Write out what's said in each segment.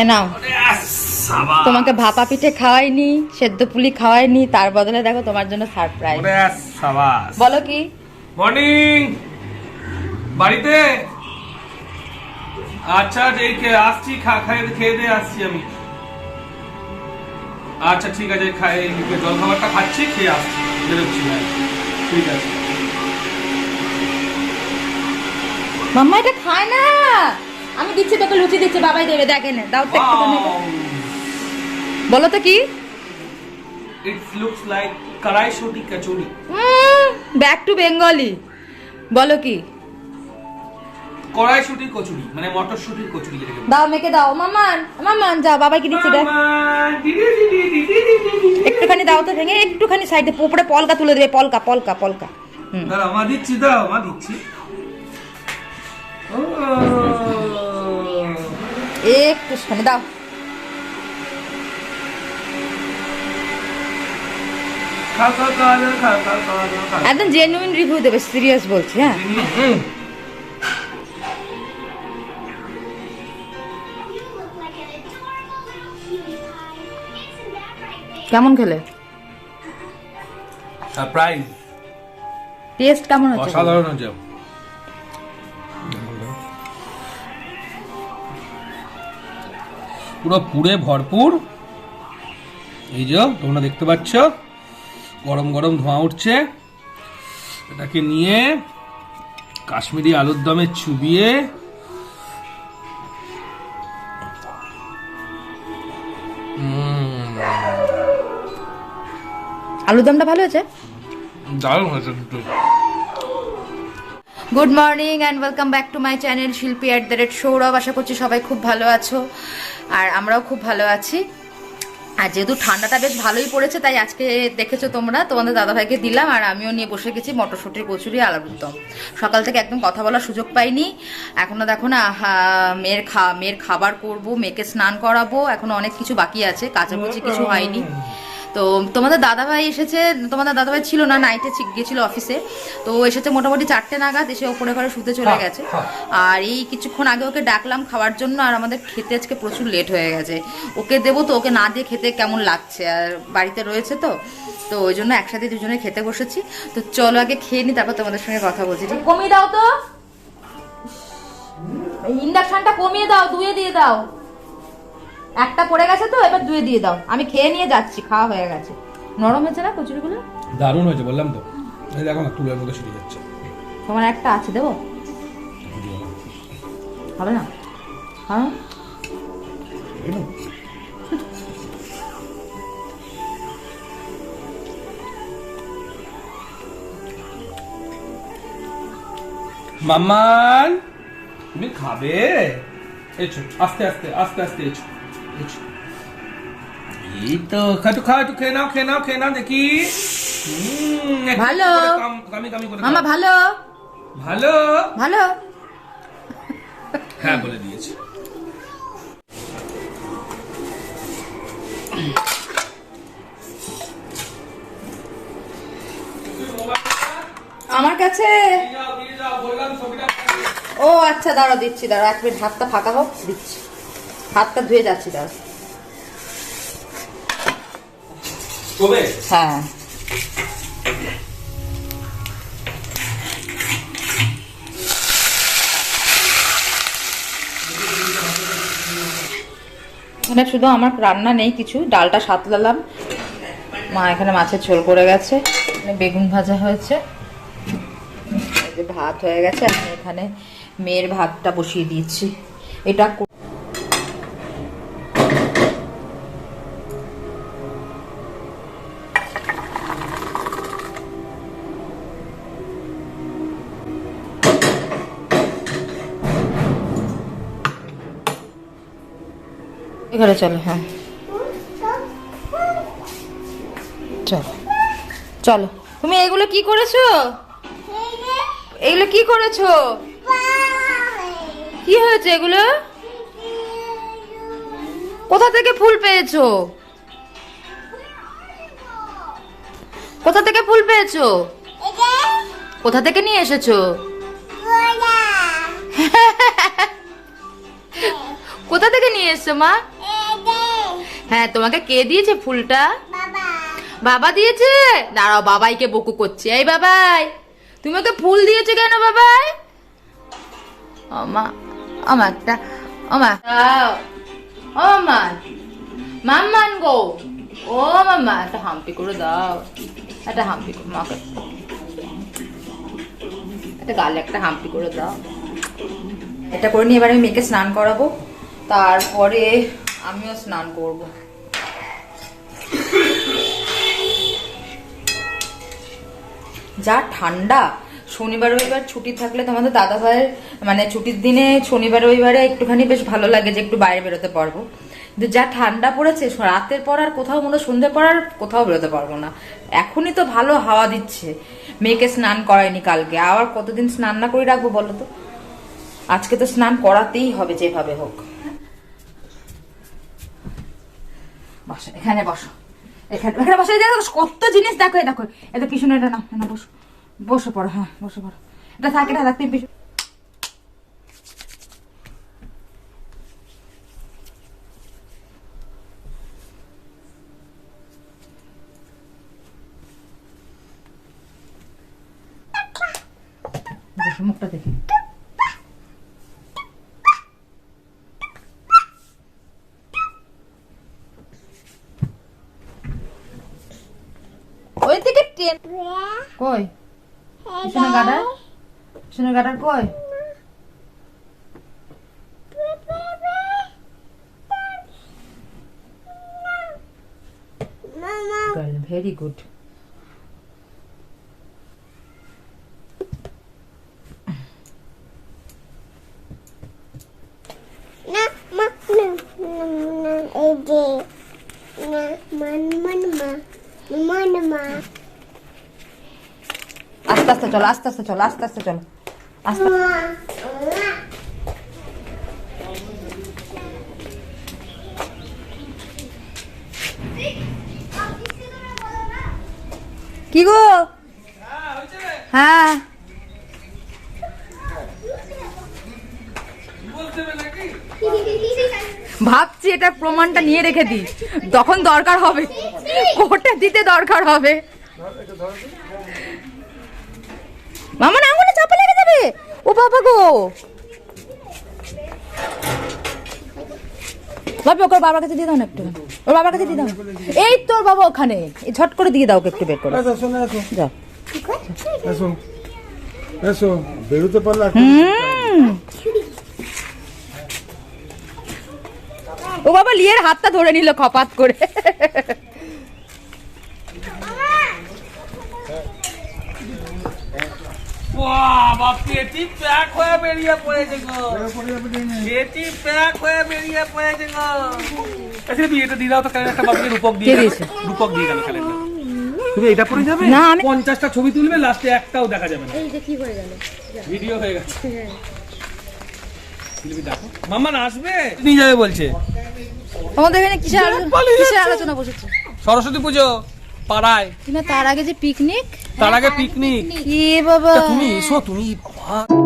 এ নাও। তোমাকে ভাপা পিঠে খাওয়াইনি সেদ্ধ পুলি খাওয়াইনি তার বদলে দেখো তোমার জন্য সারপ্রাইজ বলো কি? মর্নিং বাড়িতে? আচ্ছা এই আসছি খা খাই খেয়ে দিয়ে আসছি আমি। আচ্ছা ঠিক আছে খাই জল খাবারটা খাচ্ছি খেয়ে আসছি। বেরোচ্ছি ঠিক আছে। মাম্মা এটা খায় না! আমি দিচ্ছি তোকে লুচি দিচ্ছি বাবাই দেবে দেখেন দাও তো একটুখানি। বলো তো কি? ইট লুকস লাইক কড়াইশুটি কচুরি ব্যাক টু বেঙ্গলি বলো কি? কড়াইশুটির কচুরি মানে মটরশুটির কচুরি যেটাকে দাও মেকে দাও। মাম্মান মাম্মান যাও বাবাইকে দিচ্ছি দেখ। একটুখানি দাও তো ভেঙে একটুখানি সাইডে উপরে পলকা তুলে দেবে পলকা পলকা পলকা। দাঁড়াও, মা দিচ্ছি দাও মা দিচ্ছি। ও একটু শুনে দাও। একদম জেনুইন রিভিউ দেবে সিরিয়াস বলছি হ্যাঁ? কেমন খেলে? সারপ্রাইজ টেস্ট কেমন হচ্ছে? অসাধারণ হচ্ছে। পুরো পুরে ভরপুর। এই যে তোমরা দেখতে পাচ্ছ গরম গরম ধোঁয়া উঠছে। এটাকে নিয়ে কাশ্মীরি আলুর দমে চুবিয়ে উম, আলুর দমটা ভালো হয়েছে? দারুণ হয়েছে দুটো। Good morning and welcome back to my channel Shilpi at the rate Sourav আশা করছি সবাই খুব ভালো আছো আর আমরাও খুব ভালো আছি। আর যেহেতু ঠান্ডাটা বেশ ভালোই পড়েছে, তাই আজকে দেখেছ তোমরা। তোমাদের দাদাভাইকে দিলাম আর আমিও নিয়ে বসে গেছি মটরশুটির কচুরি আলুর দম। সকাল থেকে একদম কথা বলার সুযোগ পাইনি। এখনও দেখো না মেয়ের খা, মেয়ের খাবার করব, মেয়েকে স্নান করাবো। এখনও অনেক কিছু বাকি আছে, কাচাকুচি কিছু হয়নি। তো তোমাদের দাদাভাই এসেছে তোমাদের দাদাভাই ছিল না নাইটে গেছিল অফিসে তো এসেছে মোটামুটি চারটে নাগাদ এসে ওপরে ঘরে শুতে চলে গেছে। আর এই কিছুক্ষণ আগে ওকে ডাকলাম খাওয়ার জন্য আর আমাদের খেতে আজকে প্রচুর লেট হয়ে গেছে। ওকে দেবো তো ওকে না দিয়ে খেতে কেমন লাগছে? আর বাড়িতে রয়েছে তো তো ওই জন্য একসাথে দুজনে খেতে বসেছি। তো চলো আগে খেয়ে নি তারপর তোমাদের সঙ্গে কথা বলছি কমিয়ে দাও তো। ইন্ডাকশনটা কমিয়ে দাও ধুয়ে দিয়ে দাও। একটা পড়ে গেছে তো এবার ধুয়ে দিয়ে দাও। আমি খেয়ে নিয়ে যাচ্ছি খাওয়া হয়ে গেছে। নরম হয়েছে না কচুরিগুলো? দারুণ হয়েছে বললাম তো। এই দেখো না তুলের মতো ছিটে যাচ্ছে। তোমার একটা আছে দেবো? হবে না? হ্যাঁ? মাম্মান তুমি খাবে? এছো আস্তে আস্তে আস্তে আস্তে এছো এছো এই তো খাটু খা একটু খেয়ে নাও খেয়ে নাও খেয়ে নাও দেখি। ভালো। কামি কামি করে মামা ভালো? ভালো? ভালো? হ্যাঁ বলে দিয়েছি। আমার কাছে? ও আচ্ছা দাঁড়া দিচ্ছি দাঁড়া এক মিনিট হাতটা ফাঁকা হোক দিচ্ছি। হাতটা ধুয়ে যাচ্ছি কবে? হ্যাঁ। এখানে শুধু আমার রান্না নেই কিছু ডালটা সাতলালাম। মা এখানে মাছের ঝোল করে গেছে বেগুন ভাজা হয়েছে। এই যে ভাত হয়ে গেছে আমি এখানে মেয়ের ভাতটা বসিয়ে দিয়েছি এটা এখানে চলো হ্যাঁ। চলো। চলো। তুমি এগুলো কি করেছ? এগুলো কি করেছ? কি হয়েছে এগুলো? কোথা থেকে ফুল পেয়েছ? কোথা থেকে ফুল পেয়েছ? কোথা থেকে নিয়ে এসেছ? কোথা থেকে নিয়ে এসছো মা? হ্যাঁ তোমাকে কে দিয়েছে ফুলটা? বাবা দিয়েছে? দাঁড়াও, বাবাইকে বকু করছে। এই বাবাই, তুমি ওকে ফুল দিয়েছ কেন বাবাই? গো। ও মাম্মা, একটা হাম্পি করে দাও। একটা হাম্পি একটা গালে একটা হাম্পি করে দাও। এটা করে নিয়ে এবার আমি মেয়েকে স্নান করাবো। তারপরে আমিও স্নান করব। যা ঠান্ডা। শনিবার, রবিবার ছুটি থাকলে তোমাদের দাদা ভাইয়ের মানে ছুটির দিনে শনিবার, রবিবারে একটুখানি বেশ ভালো লাগে যে একটু বাইরে বেরোতে পারব। কিন্তু যা ঠান্ডা পড়েছে রাতের পর আর কোথাও মনে সন্ধ্যে পর আর কোথাও বেরোতে পারব না। এখনই তো ভালো হাওয়া দিচ্ছে। মেয়েকে স্নান করায়নি কালকে। আবার কতদিন স্নান না করে রাখব বলো তো? আজকে তো স্নান করাতেই হবে যেভাবে হোক। বসো, এখানে বসো। এখানে এখানে বসো দেখো, কত জিনিস দেখো দেখো। পিছনে এটা না বসো। পড়ো হ্যাঁ পড়ো। এটা থাকে, এটা থাকতে পিছনে। মুখটা দেখি। ওই থেকে ট্রেন কই পিছনে গাডার পিছনে গাডার কই ভেরি গুড না মা না না এই যে না মান মান মান আস্তে আস্তে চলো আস্তে আস্তে চলো আস্তে আস্তে চলো। আস্তে। কি গো? হ্যাঁ। ভাবছি এটা প্রমাণটা নিয়ে রেখে দিই। তখন দরকার হবে। কোর্টে দিতে দরকার হবে। মামা না আঙুলে চাপা লেগে যাবে। ও বাবা গো। বাবা ওকে বাবার কাছে দিয়ে দাও না একটু। ওর বাবার কাছে দিয়ে দাও। এই তোর বাবা ওখানে। ঝট করে দিয়ে দাও ওকে একটু বের করে। যাও। এসো। এসো। বেরোতে পারলে হুম। ও বাবা লিয়ের হাতটা ধরে নিল খপাত করে। হয়ে হয়ে আচ্ছা তুমি এটা পরে যাবে? না, আমি- পঞ্চাশটা ছবি তুলবে লাস্টে একটাও দেখা যাবে না। ভিডিও হয়ে গেছে ফিল্মি দেখো। মাম্মা না আসবে? নিয়ে যাবে বলছে। আমাদের এখানে কিসের কিসের আলোচনা বসেছে? সরস্বতী পুজো পাড়ায়। কিনা তার আগে যে পিকনিক তার আগে পিকনিক কি বাবা? তুমি এসো তুমি বাবা।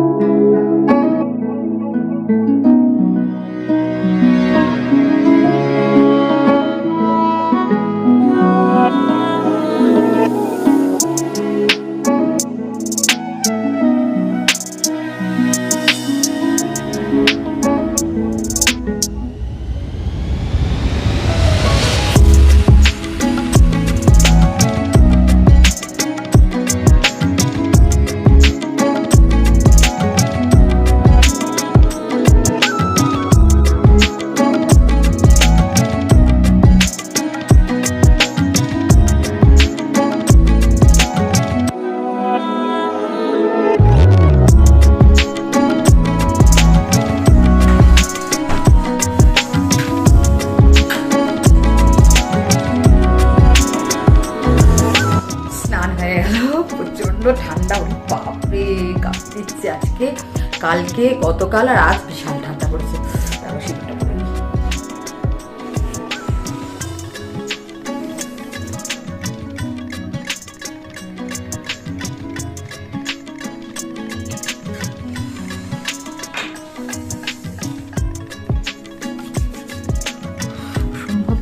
কালকে, গতকাল আর আজ বিশাল ঠান্ডা পড়েছে।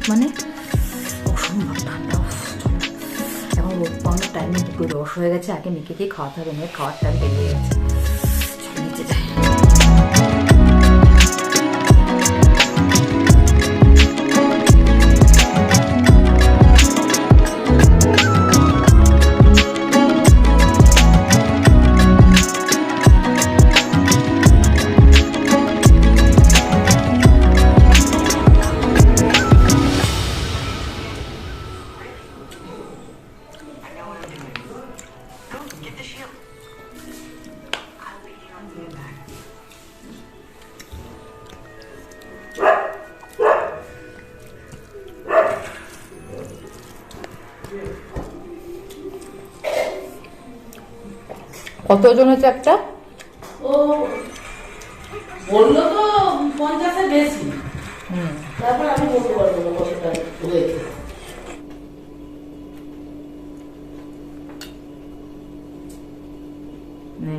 মানে? অসম্ভব ঠান্ডা। এখন পাওয়ানোর টাইমে দুটো রস হয়ে গেছে, আগে মেয়েকে খাওয়াতে হবে মেয়ের খাওয়ার টাইম বেরিয়ে গেছে কত ওজন হচ্ছে একটা? ও বলল তো পঞ্চাশের বেশি। তারপর আমি বলতে পারব না কতটা হয়েছে নে।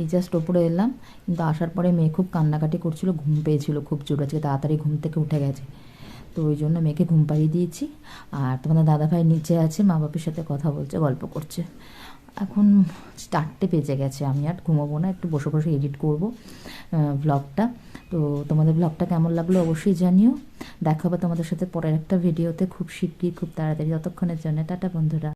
এই জাস্ট ওপরে এলাম। কিন্তু আসার পরে মেয়ে খুব কান্নাকাটি করছিল, ঘুম পেয়েছিল খুব জোর। আজকে তাড়াতাড়ি ঘুম থেকে উঠে গেছে। তো ওই জন্য মেয়েকে ঘুম পাড়িয়ে দিয়েছি। আর তোমাদের দাদাভাই নিচে আছে মা বাপের সাথে কথা বলছে, গল্প করছে। এখন চারটে বেজে গেছে, আমি আর ঘুমাবো না, একটু বসে বসে এডিট করব ব্লগটা তো তোমাদের ব্লগটা কেমন লাগল অবশ্যই জানিও। দেখা তোমাদের সাথে পরের একটা ভিডিওতে খুব শিগগির, খুব তাড়াতাড়ি। ততক্ষণের জন্য টাটা বন্ধুরা।